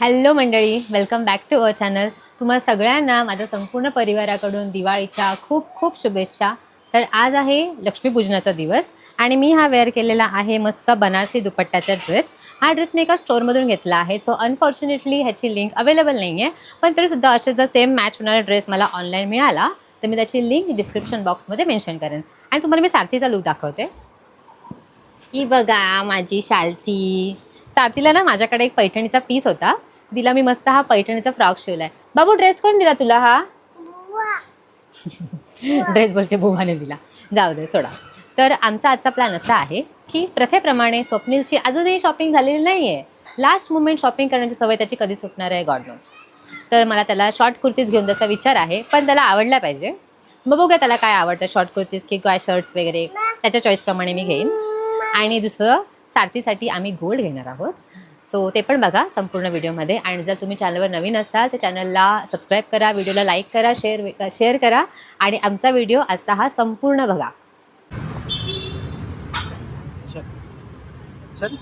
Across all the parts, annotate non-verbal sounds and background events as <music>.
Hello मंडळी welcome back to our channel तुम्हा सगळ्यांना माझ्या संपूर्ण परिवाराकडून दिवाळीच्या खूप खूप शुभेच्छा. तर आज आहे लक्ष्मीपूजनाचा दिवस आणि मी हा वेअर केलेला आहे मस्त बनारसी दुपट्ट्याचा ड्रेस हा ड्रेस मी एका स्टोअरमधून घेतला आहे सो अनफॉर्च्युनेटली ह्याची लिंक अवेलेबल नाही आहे पण तरीसुद्धा असे जर सेम मॅच होणारा ड्रेस मला ऑनलाईन मिळाला तर मी त्याची लिंक डिस्क्रिप्शन बॉक्समध्ये मेन्शन करेन. आणि तुम्हाला मी सारथीचा लुक दाखवते. ही बघा माझी शालती. सारथीला ना माझ्याकडे एक पैठणीचा पीस होता. दिला मी मस्त हा पैठणीचा फ्रॉक शिवलाय. बाबू ड्रेस कोण दिला तुला हा? ड्रेस बोलते बुवाने दिला. जाऊ दे सोडा. तर आमचा आजचा प्लॅन असा आहे की प्रथेप्रमाणे स्वप्नीलची अजूनही शॉपिंग झालेली नाही आहे लास्ट मुमेंट शॉपिंग करण्याची सवय त्याची कधी सुटणार आहे गॉड नोस तर मला त्याला शॉर्ट कुर्तीज घेऊन द्यायचा विचार आहे पण त्याला आवडला पाहिजे. मग बघूया त्याला काय आवडतं शॉर्ट कुर्तीज की काय शर्ट्स वगैरे. त्याच्या चॉईसप्रमाणे मी घेईन. आणि दुसरं सारथीसाठी आम्ही गोल्ड घेणार आहोत. सो ते पण बघा संपूर्ण व्हिडिओमध्ये. आणि जर तुम्ही चॅनलवर नवीन असाल तर चॅनलला सबस्क्राईब करा व्हिडिओला लाईक करा शेअर शेअर करा. आणि आमचा व्हिडिओ आजचा हा संपूर्ण बघा. चल. चल.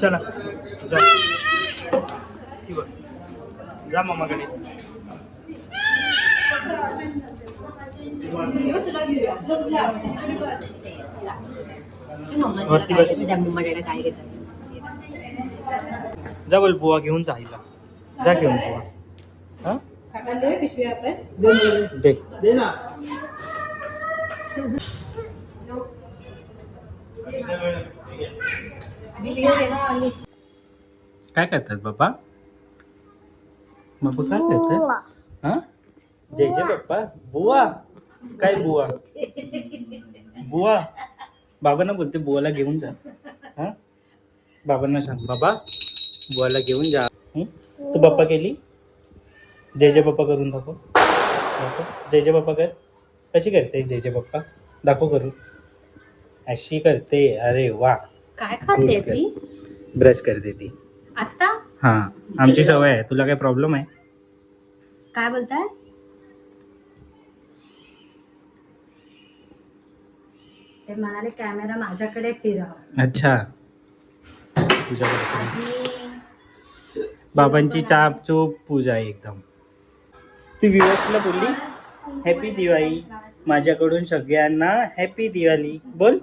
चला. जा. जा मामाकडे वरती बस. काय घेतात जा बोल बुवा घेऊन जा आईला जा घेऊन बुवा हा? दे. काय करतात बाबा बाबा काय करतात? हा? जय जय बाप्पा. बुवा. काय बुवा? बुवा? बाबांना बोलते बुवाला घेऊन जा. हा? बाबांना सांग बाबा बुवाला घेऊन जा? तू बाप्पा केली? जय जय बाप्पा करून दाखव. दाखव. जय जय बाप्पा कर. कशी करते? जय जय बाप्पा. दाखव करू अशी करते. अरे वा. काय खाते ती? ब्रश करते ती. आता हा. आमची सवय आहे. तुला काय प्रॉब्लेम आहे? काय बोलताय? ते म्हणाले कॅमेरा माझ्याकडे फिरव. अच्छा. तुझ्याकडे मी बाबांची चाप चूप पूजा आहे एकदम. ती विवसला बोलली हॅपी दिवाळी. माझ्याकडून सगळ्यांना हॅपी दिवाळी. बोल.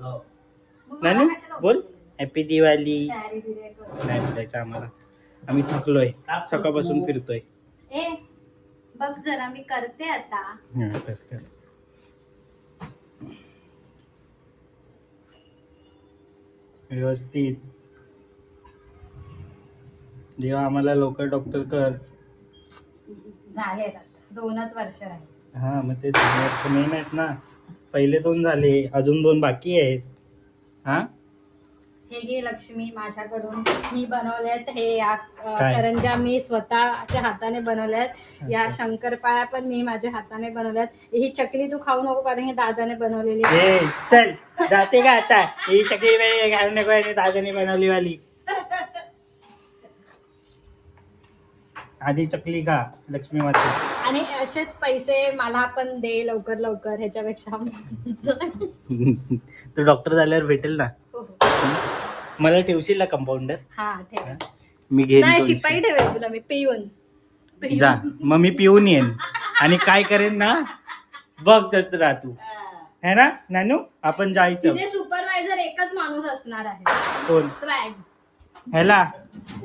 नानू बोल. हॅपी दिवाळी. नाही बोलायचं आम्हाला. आम्ही थकलोय. सकाळपासून फिरतोय. ए बघ जरा मी करते आता. हा, कर, कर. व्यवस्थित. देवा आम्हाला लवकर डॉक्टर कर. झाले आता. दोनच वर्ष राहिले. हा मग ते दोन वर्ष मेन आहेत ना. पहिले दोन झाले अजून दोन बाकी आहेत. हा? हे घे लक्ष्मी माझ्याकडून मी बनवल्यात हे या काय? करंज्या मी स्वतःच्या हाताने बनवल्यात या अच्छा. शंकरपाळ्या पण मी माझ्या हाताने बनवल्यात ही चकली तू खाऊ नको कारण ही दादाने बनवलेली आहे. ए चल जाते का आता ही चकली घालू नको आणि दादाने बनवली वाली आधी चकली का लक्ष्मी माते आणि असेच पैसे मला पण दे लवकर लवकर ह्याच्यापेक्षा <laughs> तू डॉक्टर झाल्यावर भेटेल ना. मला ठेवशील ना कंपाऊंडर हा ठेव. मी घेईन नाही. शिपाई ठेवेल तुला मी पिऊन. जा मग मी पिऊन येईन. आणि काय करेन ना बघ तर राह तू. है. ना नानू? आपण जायचं. तिथे सुपरवायझर एकच माणूस असणार आहे. कोण? स्वॅग ह्याला?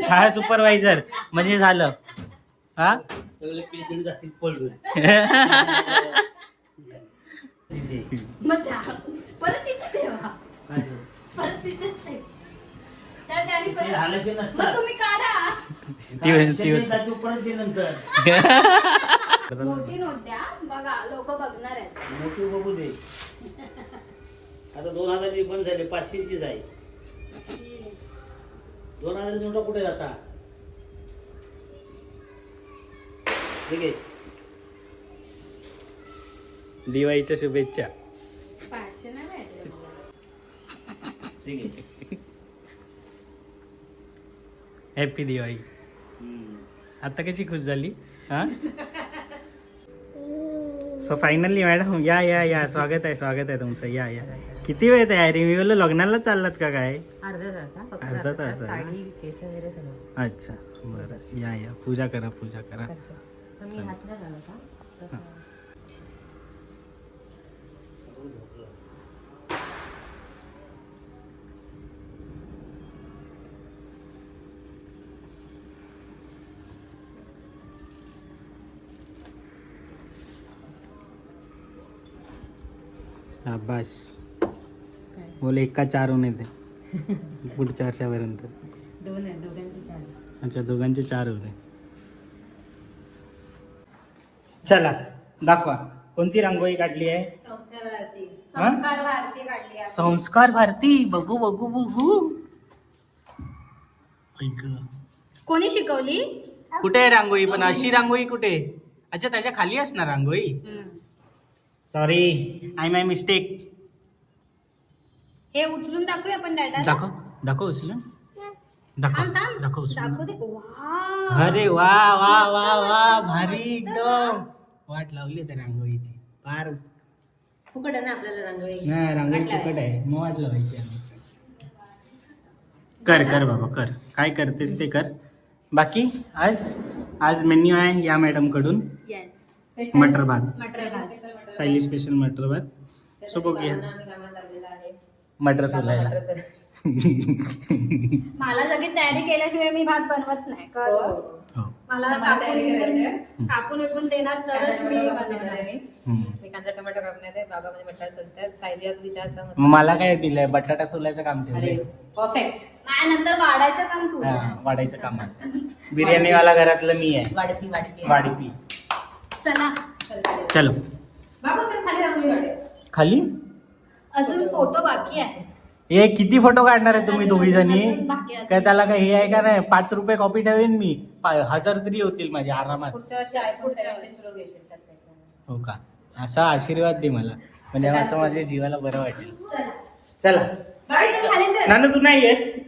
हा सुपरवायझर म्हणजे झालं. हा? मग परत तिथे ठेवा. परत तिथेच ठेव. त्या गाडी परत मग तुम्ही काढा. ती- ती- <laughs> मोठी बघा लोक बघणार आहेत. मोठी बघू दे. आता दोन हजारची बंद झाली पाचशेचीच आहे दोन हजार नोटा कुठे जाता? ठीक आहे. दिवाळीच्या शुभेच्छा. पाचशे नाही पाहिजे मला. ठीक आहे. हॅपी दिवाळी हम्म. आता कशी खुश झाली? हा? सो फायनली मॅडम या या या. स्वागत आहे स्वागत आहे तुमचं. या या. किती वेळ तयारी? मी बोललो लग्नाला चाललात का काय? अर्धा तास अच्छा. बरं. या या. पूजा करा पूजा करा. हा. काय? बोले एका चार होऊन येते. पुढच्या वर्षापर्यंत दोन आहे दोघांची चार. अच्छा दोघांचे चार होते. चला दाखवा. कोणती रांगोळी काढली आहे? संस्कार भारती. बघू बघू बघू. कोणी शिकवली? कुठे आहे रांगोळी? पण अशी रांगोळी कुठे? अच्छा त्याच्याखाली असणार rangoli? Sorry I my mistake हे उचलून दाखवूया आपण डाटा. दाखव दाखव उचलून. दाखव थांब. दाखव उचलून. दाखव दे. वा अरे वा वा वा वा भारी एकदम. वाट लावली त्या रांगोळीची. फार फुकट आहे ना आपल्याला रांगोळी? नाही रांगोळी वाट लावायची. फुकट आहे. मग वाट लावायची आम्ही. कर कर बाबा कर. काय करतेस ते कर. बाकी आज आज मेन्यू आहे या मॅडमकडून. येस मटर भात. मटर भात. सायली स्पेशल मटर भात सो बघूया. मटर सोलायला. मला सगळी तयारी केल्याशिवाय मी भात बनवत नाही हो. कळलं? हो. मला मला तयारी करायची आहे. कापून कापून विकून देणार तरच मी बनवणार आहे. हम्म. मी कांदा टमाटो कापणार आहे बाबा म्हणजे मटार सोलतात सायली आज विचार असं मस्त मग मला काय दिलंय? बटाटा सोलायचं काम अरे ठेवलंय परफेक्ट नाही नंतर वाढायचं काम तू. हा, वाढायचं कामाचं बिर्याणीवाला घरातलं मी आहे. वाढती वाढती. वाढीती. चला. चलो. बाबा खाली अजून फोटो बाकी आहे हे किती फोटो काढणार आहे तुम्ही दोघी जणी. काय त्याला काय हे आहे का नाही? पाच रुपये कॉपी ठेवेन मी. पा- हजार तरी होतील माझे आरामात. पुढच्या वर्षी आयफोन. हो का? असा आशीर्वाद दे मला. म्हणजे असं माझ्या जीवाला बरं वाटेल. चला. खाली चल. नानू तू नाही येत?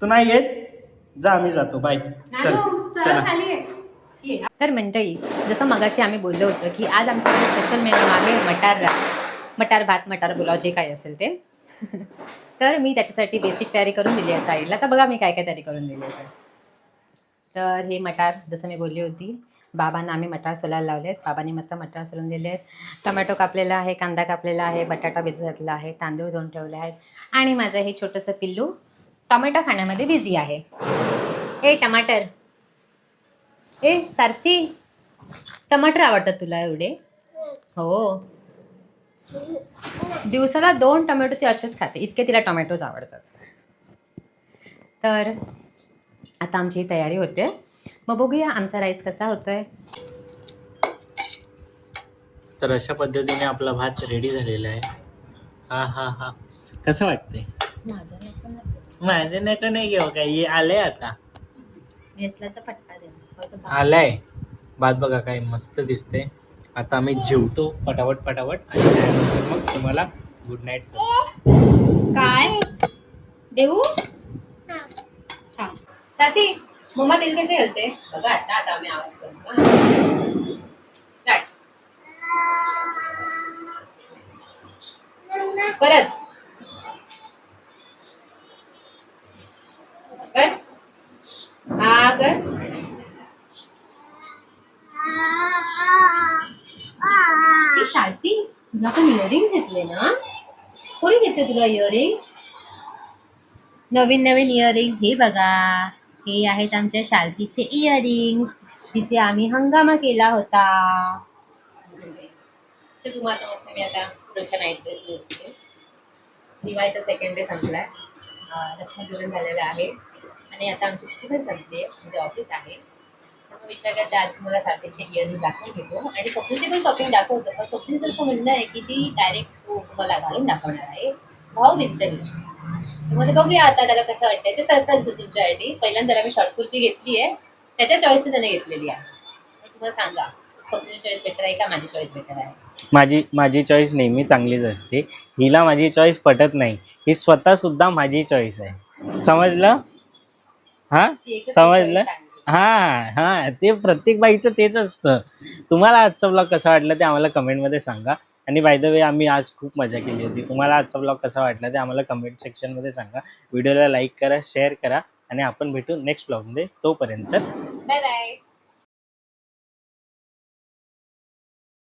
तू नाही येत? जा आम्ही जातो. बाय. चल. नानू चला चला. खाली ये. तर मंडळी जसं मगाशी आम्ही बोललो होतो की आज आमच्याकडे स्पेशल मेनू आहे मटार मटार भात मटार पुलाव जे काही असेल ते. <laughs> तर मी त्याच्यासाठी बेसिक तयारी करून दिली आहे साईडला तर बघा मी काय काय तयारी करून दिली आहे. तर हे मटार जसं मी बोलली होती बाबांना आम्ही मटार सोलायला लावलेत. बाबांनी मस्त मटार सोलून दिले आहेत टमॅटो कापलेला आहे कांदा कापलेला आहे बटाटा भिजत घातला आहे तांदूळ धुवून ठेवले आहेत. आणि माझं हे छोटंसं पिल्लू टोमॅटो खाण्यामध्ये बिझी आहे. हे टमाटर! ए सारथी टमाटर आवडतात तुला एवढे? हो. दिवसाला दोन टोमॅटो ती असेच खाते. इतके तिला टोमॅटोज आवडतात. तर आता आमची ही तयारी होते. मग बघूया आमचा राईस कसा होतोय. तर अशा पद्धतीने आपला भात रेडी झालेला आहे. हा हा हा. कसं वाटतंय? माझा नको ना. माझं नका नाही घेऊ काय हे आलंय आता. घेतला तर पटका दे आलाय. भात बघा काय मस्त दिसते आता आम्ही जेवतो पटापट पटापट आणि त्यानंतर मग तुम्हाला गुड नाईट काय? देऊ? हा. साथी मम्मा तेल कसे घालते? बघा आता आता आम्ही आवाज करू स्टार्ट परत. कर. हा कर. ती शांती तुला पण इयरिंग्स घेतले ना? कोणी घेतले तुला इयरिंग्स नवीन नवीन इयरिंग्स हे बघा. हे आहेत आमच्या शालकीचे इयरिंग्स जिथे आम्ही हंगामा केला होता. तर तुम्हाला मस्त मी आता रोजच्या नाईट ड्रेस दिवाळीचा सेकंड डे संपलाय. लक्ष्मीपूजन झालेलं आहे. आणि आता आमची सुट्टी पण संपली आहे. म्हणजे ऑफिस आहे. विचार करते इयरिंग दाखवून घेतो आणि स्वप्नीची पण शॉपिंग दाखवतो पण स्वप्नीचं असं म्हणणं आहे की ती डायरेक्ट तुम्हाला घालून दाखवणार आहे. भाऊ बीजच्या दिवशी. So मध्ये बघूया आता त्याला कसं वाटतंय. ते सरप्राईज आहे तुमच्यासाठी पहिल्यांदा त्याला मी शॉर्ट कुर्ती घेतली आहे. त्याच्या चॉईस त्याने घेतलेली आहे. तुम्हाला सांगा चॉईस बेटर आहे का माझी चॉईस बेटर आहे? माझी माझी चॉईस नेहमी चांगलीच असते. हिला माझी चॉईस पटत नाही. ही स्वतः सुद्धा माझी चॉईस आहे. समजलं? हा? समजलं? हा हा ते प्रत्येक बाईचं तेच असतं. तुम्हाला आजचा ब्लॉग कसा वाटला ते आम्हाला कमेंटमध्ये सांगा. आणि बाय द वे आम्ही आज खूप मजा केली होती. तुम्हाला आजचा ब्लॉग कसा वाटला ते आम्हाला कमेंट सेक्शनमध्ये सांगा. व्हिडिओला लाईक करा शेअर करा. आणि आपण भेटू नेक्स्ट ब्लॉगमध्ये तोपर्यंत. Bye bye